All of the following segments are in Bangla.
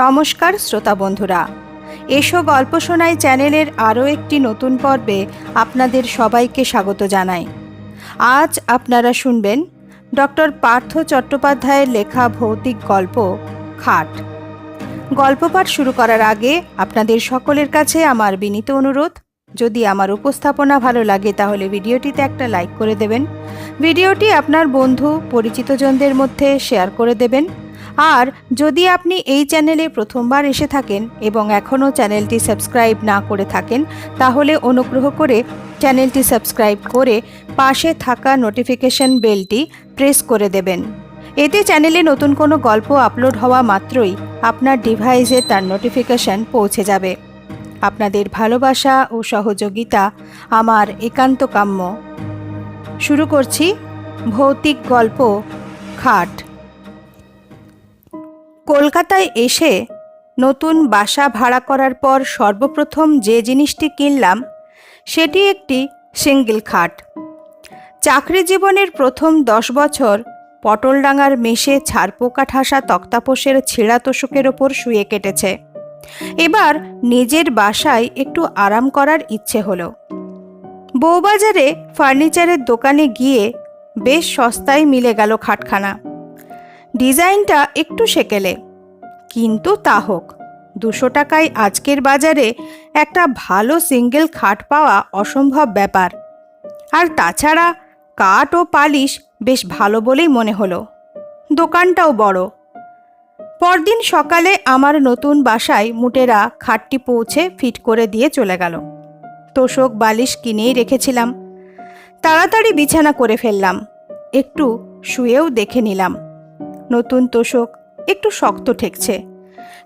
নমস্কার শ্রোতা বন্ধুরা। এসো গল্প শোনাই চ্যানেলের আরও একটি নতুন পর্বে আপনাদের সবাইকে স্বাগত জানাই। আজ আপনারা শুনবেন ডক্টর পার্থ চট্টোপাধ্যায়ের লেখা ভৌতিক গল্প খাট। গল্প পাঠ শুরু করার আগে আপনাদের সকলের কাছে আমার বিনীত অনুরোধ, যদি আমার উপস্থাপনা ভালো লাগে তাহলে ভিডিওটিতে একটা লাইক করে দেবেন। ভিডিওটি আপনার বন্ধু, পরিচিতজনদের মধ্যে শেয়ার করে দেবেন। আর যদি আপনি এই চ্যানেলে প্রথমবার এসে থাকেন এবং এখনও চ্যানেলটি সাবস্ক্রাইব না করে থাকেন, তাহলে অনুগ্রহ করে চ্যানেলটি সাবস্ক্রাইব করে পাশে থাকা নোটিফিকেশন বেলটি প্রেস করে দেবেন। এতে চ্যানেলে নতুন কোনো গল্প আপলোড হওয়া মাত্রই আপনার ডিভাইসে তার নোটিফিকেশন পৌঁছে যাবে। আপনাদের ভালোবাসা ও সহযোগিতা আমার একান্ত কাম্য। শুরু করছি ভৌতিক গল্প খাট। কলকাতায় এসে নতুন বাসা ভাড়া করার পর সর্বপ্রথম যে জিনিসটি কিনলাম, সেটি একটি সিঙ্গেল খাট। চাকরি জীবনের প্রথম দশ বছর পটলডাঙ্গার মেশে ছারপোকা ঠাসা তক্তাপোষের ছেঁড়া তোষকের ওপর শুয়ে কেটেছে। এবার নিজের বাসায় একটু আরাম করার ইচ্ছে হলো। বউবাজারে ফার্নিচারের দোকানে গিয়ে বেশ সস্তায় মিলে গেল খাটখানা। ডিজাইনটা একটু সেকেলে। কিন্তু তা হোক, দুশো টাকায় আজকের বাজারে একটা ভালো সিঙ্গেল খাট পাওয়া অসম্ভব ব্যাপার। আর তাছাড়া কাঠ ও পালিশ বেশ ভালো বলেই মনে হলো। দোকানটাও বড়। পরদিন সকালে আমার নতুন বাসায় মুটেরা খাটটি পৌঁছে ফিট করে দিয়ে চলে গেল। তোষক বালিশ কিনেই রেখেছিলাম। তাড়াতাড়ি বিছানা করে ফেললাম। একটু শুয়েও দেখে নিলাম। নতুন তোষক একটু শক্ত ঠেকছে।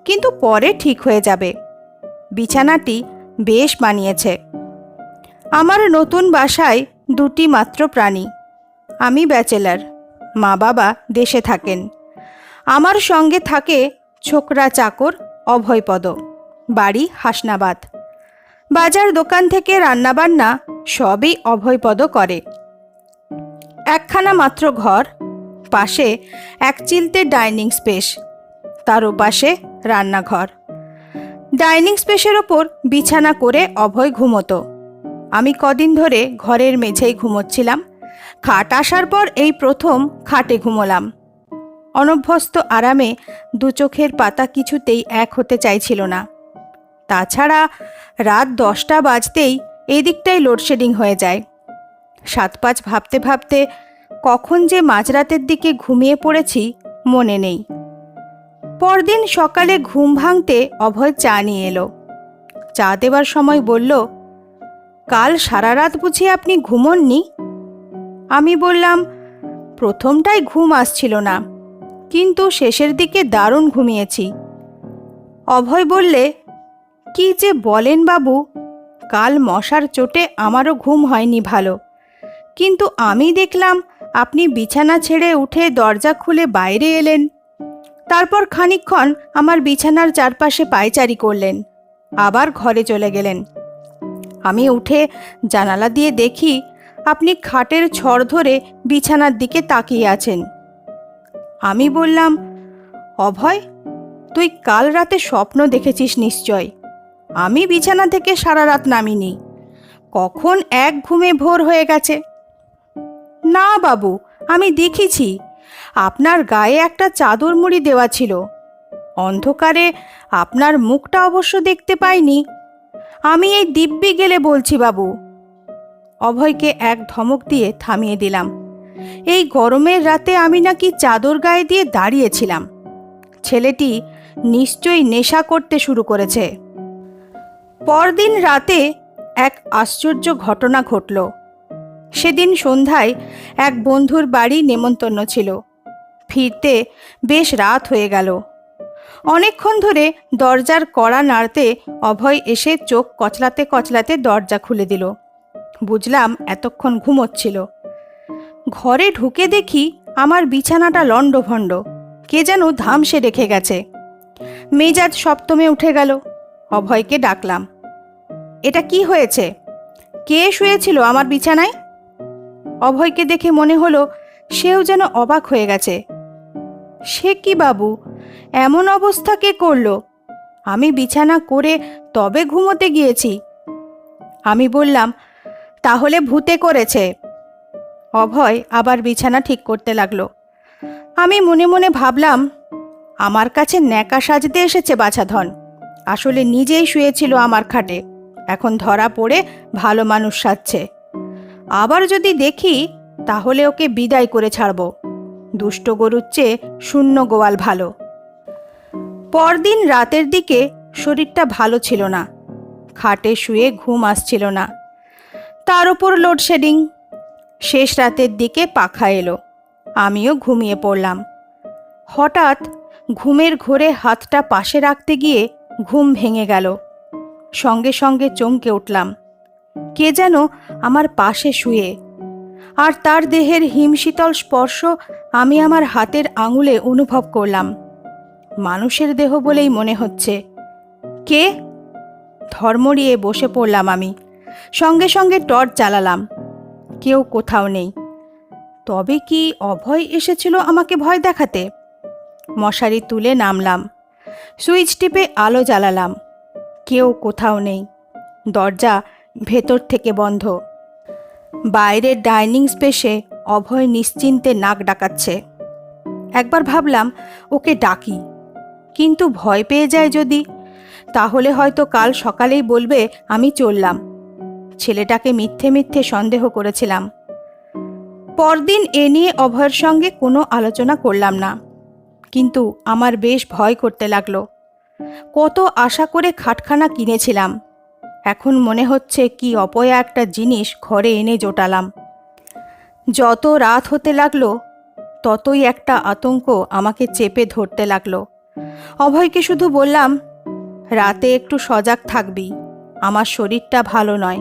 কিন্তু পরে ঠিক হয়ে যাবে। বিছানাটি বেশ মানিয়েছে। আমার নতুন বাসায় দুটি মাত্র প্রাণী। আমি ব্যাচেলার। মা বাবা দেশে থাকেন। আমার সঙ্গে থাকে ছোকরা চাকর অভয়পদ। বাড়ি হাসনাবাদ। বাজার দোকান থেকে রান্নাবান্না সবই অভয়পদ করে। একখানা মাত্র ঘর পাশে এক চিলতে ডাইনিং স্পেস, তার ওপাশে রান্নাঘর। ডাইনিং স্পেসের ওপর বিছানা করে অভয় ঘুমতো। আমি কদিন ধরে ঘরের মেঝেই ঘুমোচ্ছিলাম। খাট আসার পর এই প্রথম খাটে ঘুমোলাম। অনভ্যস্ত আরামে দু চোখের পাতা কিছুতেই এক হতে চাইছিল না। তাছাড়া রাত দশটা বাজতেই এই লোডশেডিং হয়ে যায়। সাত পাঁচ ভাবতে ভাবতে কখন যে মাঝরাতের দিকে ঘুমিয়ে পড়েছি, মনে নেই। পরদিন সকালে ঘুম ভাঙতে অভয় চা নিয়ে এলো। চা দেবার সময় বলল, কাল সারা রাত বুঝি আপনি ঘুমননি? আমি বললাম প্রথমটাই ঘুম আসছিল না, কিন্তু শেষের দিকে দারুণ ঘুমিয়েছি। অভয় বললে, কি যে বলেন বাবু, কাল মশার চোটে আমারও ঘুম হয়নি ভালো, কিন্তু আমি দেখলাম আপনি বিছানা ছেড়ে উঠে দরজা খুলে বাইরে এলেন। তারপর খানিকক্ষণ আমার বিছানার চারপাশে পায়চারি করলেন। আবার ঘরে চলে গেলেন। আমি উঠে জানালা দিয়ে দেখি আপনি খাটের ছড় ধরে বিছানার দিকে তাকিয়ে আছেন। আমি বললাম, অভয়, তুই কাল রাতে স্বপ্ন দেখেছিস নিশ্চয়। আমি বিছানা থেকে সারা রাত নামিনি। কখন এক ঘুমে ভোর হয়ে গেছে? না বাবু, আমি দেখেছি। আপনার গায়ে একটা চাদর মুড়ি দেওয়া ছিল। অন্ধকারে আপনার মুখটা অবশ্য দেখতে পাইনি। আমি এই দিব্যি গেলে বলছি বাবু। অভয়কে এক ধমক দিয়ে থামিয়ে দিলাম। এই গরমের রাতে আমি নাকি চাদর গায়ে দিয়ে দাঁড়িয়েছিলাম। ছেলেটি নিশ্চয়ই নেশা করতে শুরু করেছে। পরদিন রাতে এক আশ্চর্য ঘটনা ঘটল। সেদিন সন্ধ্যায় এক বন্ধুর বাড়ি নেমন্তন্ন ছিল। ফিরতে বেশ রাত হয়ে গেল। অনেকক্ষণ ধরে দরজার কড়া নাড়তে অভয় এসে চোখ কচলাতে কচলাতে দরজা খুলে দিল। বুঝলাম এতক্ষণ ঘুমোচ্ছিল। ঘরে ঢুকে দেখি আমার বিছানাটা লণ্ডভণ্ড। কে যেন ধামসে রেখে গেছে। মেজাজ সপ্তমে উঠে গেল। অভয়কে ডাকলাম, এটা কি হয়েছে? কে শুয়েছিল আমার বিছানায়? অভয়কে দেখে মনে হলো সেও যেন অবাক হয়ে গেছে। সে কি বাবু? এমন অবস্থা কে করল? আমি বিছানা করে তবে ঘুমোতে গিয়েছি। আমি বললাম, তাহলে ভূতে করেছে। অভয় আবার বিছানা ঠিক করতে লাগল। আমি মনে মনে ভাবলাম, আমার কাছে ন্যাকা সাজতে এসেছে বাছাধন। আসলে নিজেই শুয়েছিল আমার খাটে। এখন ধরা পড়ে ভালো মানুষ সাজছে। আবার যদি দেখি, তাহলে ওকে বিদায় করে ছাড়ব। দুষ্ট গরুর চেয়ে শূন্য গোয়াল ভালো। পরদিন রাতের দিকে শরীরটা ভালো ছিল না। খাটে শুয়ে ঘুম আসছিল না। তার উপর লোডশেডিং। শেষ রাতের দিকে পাখা এলো। আমিও ঘুমিয়ে পড়লাম। হঠাৎ ঘুমের ঘোরে হাতটা পাশে রাখতে গিয়ে ঘুম ভেঙে গেল। সঙ্গে সঙ্গে চমকে উঠলাম। কে যেন আমার পাশে শুয়ে। আর তার দেহের হিমশীতল স্পর্শ আমি আমার হাতের আঙুলে অনুভব করলাম। মানুষের দেহ বলেই মনে হচ্ছে। কে? ধর্মড়িয়ে বসে পড়লাম আমি। সঙ্গে সঙ্গে টর্চ জ্বালালাম। কেউ কোথাও নেই। তবে কি অভয় এসেছিল আমাকে ভয় দেখাতে? মশারি তুলে নামলাম। সুইচ টিপে আলো জ্বালালাম। কেউ কোথাও নেই। দরজা ভেতর থেকে বন্ধ। বাইরের ডাইনিং স্পেসে অভয় নিশ্চিন্তে নাক ডাকাচ্ছে। একবার ভাবলাম, ওকে ডাকি। কিন্তু ভয় পেয়ে যায় যদি, তাহলে হয়তো কাল সকালেই বলবে, আমি চললাম। ছেলেটাকে মিথ্যে মিথ্যে সন্দেহ করেছিলাম। পরদিন এ নিয়ে অভয়ের সঙ্গে কোনো আলোচনা করলাম না। কিন্তু আমার বেশ ভয় করতে লাগল। কত আশা করে খাটখানা কিনেছিলাম। এখন মনে হচ্ছে কি অপয়া একটা জিনিস ঘরে এনে জোটালাম। যত রাত হতে লাগল, ততই একটা আতঙ্ক আমাকে চেপে ধরতে লাগল। অভয়কে শুধু বললাম, রাতে একটু সজাগ থাকবি, আমার শরীরটা ভালো নয়,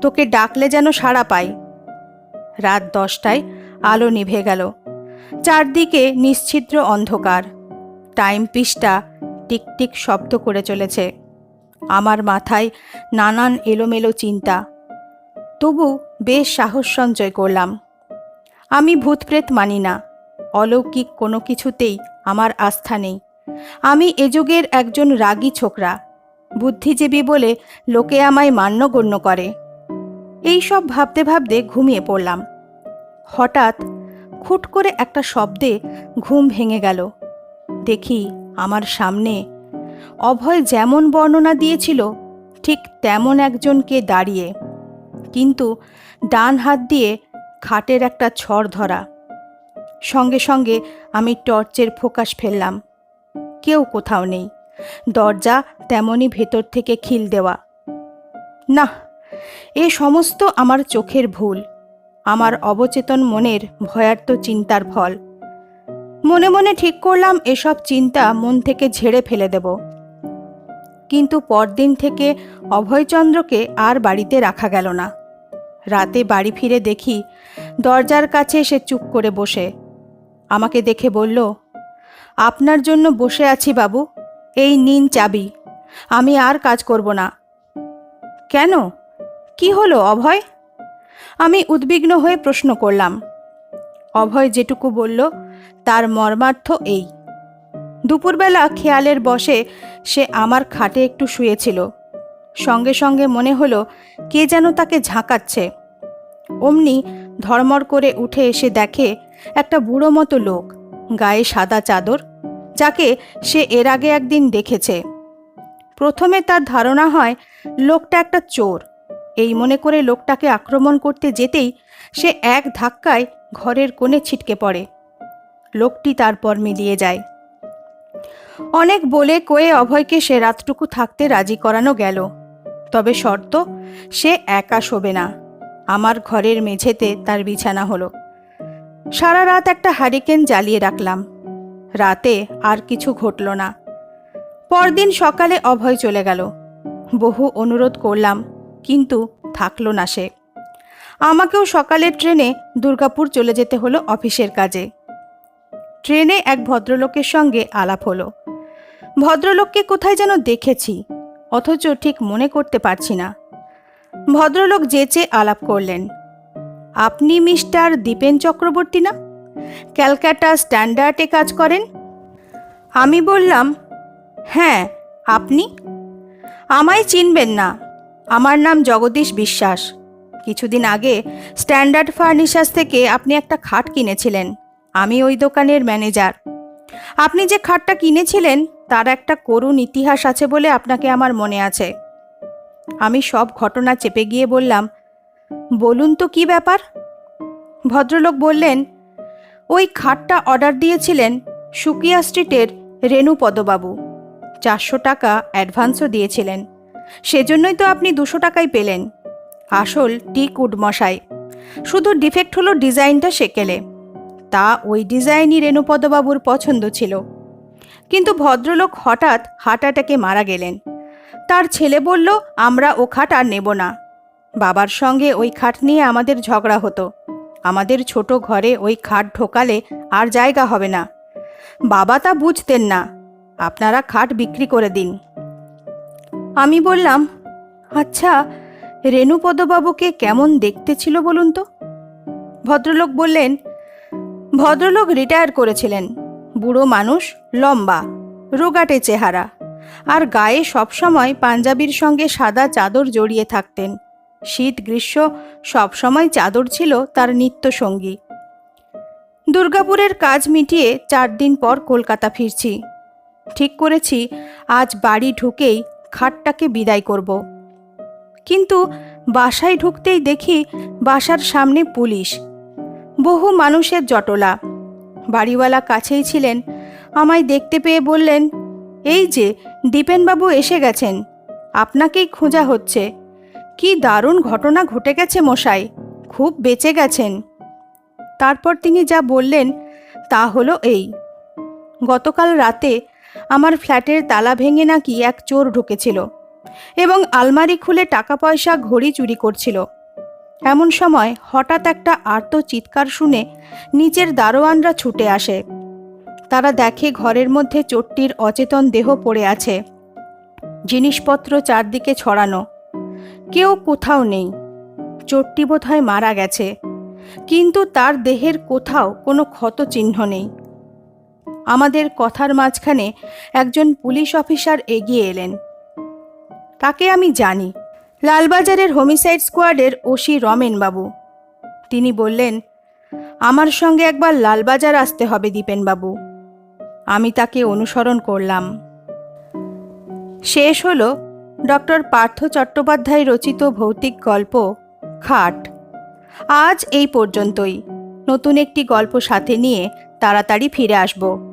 তোকে ডাকলে যেন সাড়া পাই। রাত দশটায় আলো নিভে গেল। চারদিকে নিশ্ছিদ্র অন্ধকার। টাইম পিসটা টিকটিক শব্দ করে চলেছে। আমার মাথায় নানান এলোমেলো চিন্তা। তবু বেশ সাহস সঞ্চয় করলাম। আমি ভূতপ্রেত মানি না। অলৌকিক কোনো কিছুতেই আমার আস্থা নেই। আমি এ যুগের একজন রাগী ছোকরা, বুদ্ধিজীবী বলে লোকে আমায় মান্যগণ্য করে। এই সব ভাবতে ভাবতে ঘুমিয়ে পড়লাম। হঠাৎ খুট করে একটা শব্দে ঘুম ভেঙে গেল। দেখি আমার সামনে অভয় যেমন বর্ণনা দিয়েছিল, ঠিক তেমন একজনকে দাঁড়িয়ে। কিন্তু ডান হাত দিয়ে খাটের একটা ছড় ধরা। সঙ্গে সঙ্গে আমি টর্চের ফোকাস ফেললাম। কেউ কোথাও নেই। দরজা তেমনই ভেতর থেকে খিল দেওয়া। না এ সমস্ত আমার চোখের ভুল। আমার অবচেতন মনের ভয়ার্ত চিন্তার ফল। মনে মনে ঠিক করলাম, এসব চিন্তা মন থেকে ঝেড়ে ফেলে দেব। কিন্তু পরদিন থেকে অভয়চন্দ্রকে আর বাড়িতে রাখা গেল না। রাতে বাড়ি ফিরে দেখি দরজার কাছে সে চুপ করে বসে। আমাকে দেখে বলল, আপনার জন্য বসে আছি বাবু, এই নিন চাবি, আমি আর কাজ করব না। কেন? কি হলো অভয়? আমি উদ্বিগ্ন হয়ে প্রশ্ন করলাম। অভয় যেটুকু বলল, তার মর্মার্থ এই। দুপুরবেলা খেয়ালের বসে সে আমার খাটে একটু শুয়েছিল। সঙ্গে সঙ্গে মনে হলো, কে যেন তাকে ঝাঁকাচ্ছে। অমনি ধর্মর করে উঠে এসে দেখে একটা বুড়ো মতো লোক, গায়ে সাদা চাদর, যাকে সে এর আগে একদিন দেখেছে। প্রথমে তার ধারণা হয়, লোকটা একটা চোর। এই মনে করে লোকটাকে আক্রমণ করতে যেতেই সে এক ধাক্কায় ঘরের কোণে ছিটকে পড়ে। লোকটি তারপর মিলিয়ে যায়। অনেক বলে কয়ে অভয়কে সে রাতটুকু থাকতে রাজি করানো গেল। তবে শর্ত, সে একা শোবে না। আমার ঘরের মেঝেতে তার বিছানা হলো। সারা রাত একটা হারিকেন জ্বালিয়ে রাখলাম। রাতে আর কিছু ঘটল না। পরদিন সকালে অভয় চলে গেল। বহু অনুরোধ করলাম, কিন্তু থাকল না সে। আমাকেও সকালের ট্রেনে দুর্গাপুর চলে যেতে হলো অফিসের কাজে। ট্রেনে এক ভদ্রলোকের সঙ্গে আলাপ হলো। ভদ্রলোককে কোথায় যেন দেখেছি, অথচ ঠিক মনে করতে পারছি না। ভদ্রলোক যেচে আলাপ করলেন, আপনি মিস্টার দীপেন চক্রবর্তী না? ক্যালকাটা স্ট্যান্ডার্ডে কাজ করেন? আমি বললাম হ্যাঁ আপনি? আমায় চিনবেন না, আমার নাম জগদীশ বিশ্বাস। কিছুদিন আগে স্ট্যান্ডার্ড ফার্নিচার্স থেকে আপনি একটা খাট কিনেছিলেন। আমি ওই দোকানের ম্যানেজার। আপনি যে খাটটা কিনেছিলেন, তার একটা করুণ ইতিহাস আছে বলে আপনাকে আমার মনে আছে। আমি সব ঘটনা চেপে গিয়ে বললাম, বলুন তো কি ব্যাপার? ভদ্রলোক বললেন, ওই খাটটা অর্ডার দিয়েছিলেন সুকিয়া স্ট্রিটের রেণু পদবাবু চারশো টাকা অ্যাডভান্সও দিয়েছিলেন। সেজন্যই তো আপনি দুশো টাকাই পেলেন। আসল টিক উড মশাই শুধু ডিফেক্ট হলো ডিজাইনটা সেকেলে। তা ওই ডিজাইনই রেণুপদবাবুর পছন্দ ছিল। কিন্তু ভদ্রলোক হঠাৎ হার্ট অ্যাটাকে মারা গেলেন। তার ছেলে বলল, আমরা ও খাট আর নেব না। বাবার সঙ্গে ওই খাট নিয়ে আমাদের ঝগড়া হতো। আমাদের ছোট ঘরে ওই খাট ঢোকালে আর জায়গা হবে না। বাবা তা বুঝতেন না। আপনারা খাট বিক্রি করে দিন। আমি বললাম আচ্ছা রেণুপদবাবুকে কেমন দেখতে ছিল বলুন তো? ভদ্রলোক বললেন ভদ্রলোক রিটায়ার করেছিলেন। বুড়ো মানুষ লম্বা, রোগাটে চেহারা আর গায়ে সবসময় পাঞ্জাবির সঙ্গে সাদা চাদর জড়িয়ে থাকতেন। শীত গ্রীষ্ম সবসময় চাদর ছিল তার নিত্যসঙ্গী। দুর্গাপুরের কাজ মিটিয়ে চার দিন পর কলকাতা ফিরছি। ঠিক করেছি, আজ বাড়ি ঢুকেই খাটটাকে বিদায় করব। কিন্তু বাসায় ঢুকতেই দেখি বাসার সামনে পুলিশ। বহু মানুষের জটলা। বাড়িওয়ালা কাছেই ছিলেন, আমায় দেখতে পেয়ে বললেন, এই যে, দীপেনবাবু এসে গেছেন। আপনাকেই খোঁজা হচ্ছে। কি দারুণ ঘটনা ঘটে গেছে মশাই, খুব বেঁচে গেছেন। তারপর তিনি যা বললেন, তা হলো এই। গতকাল রাতে আমার ফ্ল্যাটের তালা ভেঙে নাকি এক চোর ঢুকেছিল এবং আলমারি খুলে টাকা পয়সা ঘড়ি চুরি করছিল। এমন সময় হঠাৎ একটা আর্ত চিৎকার শুনে নিচের দারোয়ানরা ছুটে আসে। তারা দেখে ঘরের মধ্যে চোরটির অচেতন দেহ পড়ে আছে। জিনিসপত্র চারদিকে ছড়ানো। কেউ কোথাও নেই। চোরটি বোধহয় মারা গেছে। কিন্তু তার দেহের কোথাও কোনো ক্ষত চিহ্ন নেই। আমাদের কথার মাঝখানে একজন পুলিশ অফিসার এগিয়ে এলেন। তাকে আমি জানি। লালবাজারের হোমিসাইড স্কোয়াডের ওসি রমেনবাবু। তিনি বললেন, আমার সঙ্গে একবার লালবাজার আসতে হবে দীপেনবাবু। আমি তাকে অনুসরণ করলাম। শেষ হল ডক্টর পার্থ চট্টোপাধ্যায় রচিত ভৌতিক গল্প, খাট। আজ এই পর্যন্তই। নতুন একটি গল্প সাথে নিয়ে তাড়াতাড়ি ফিরে আসব।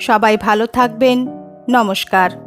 সবাই ভালো থাকবেন। নমস্কার।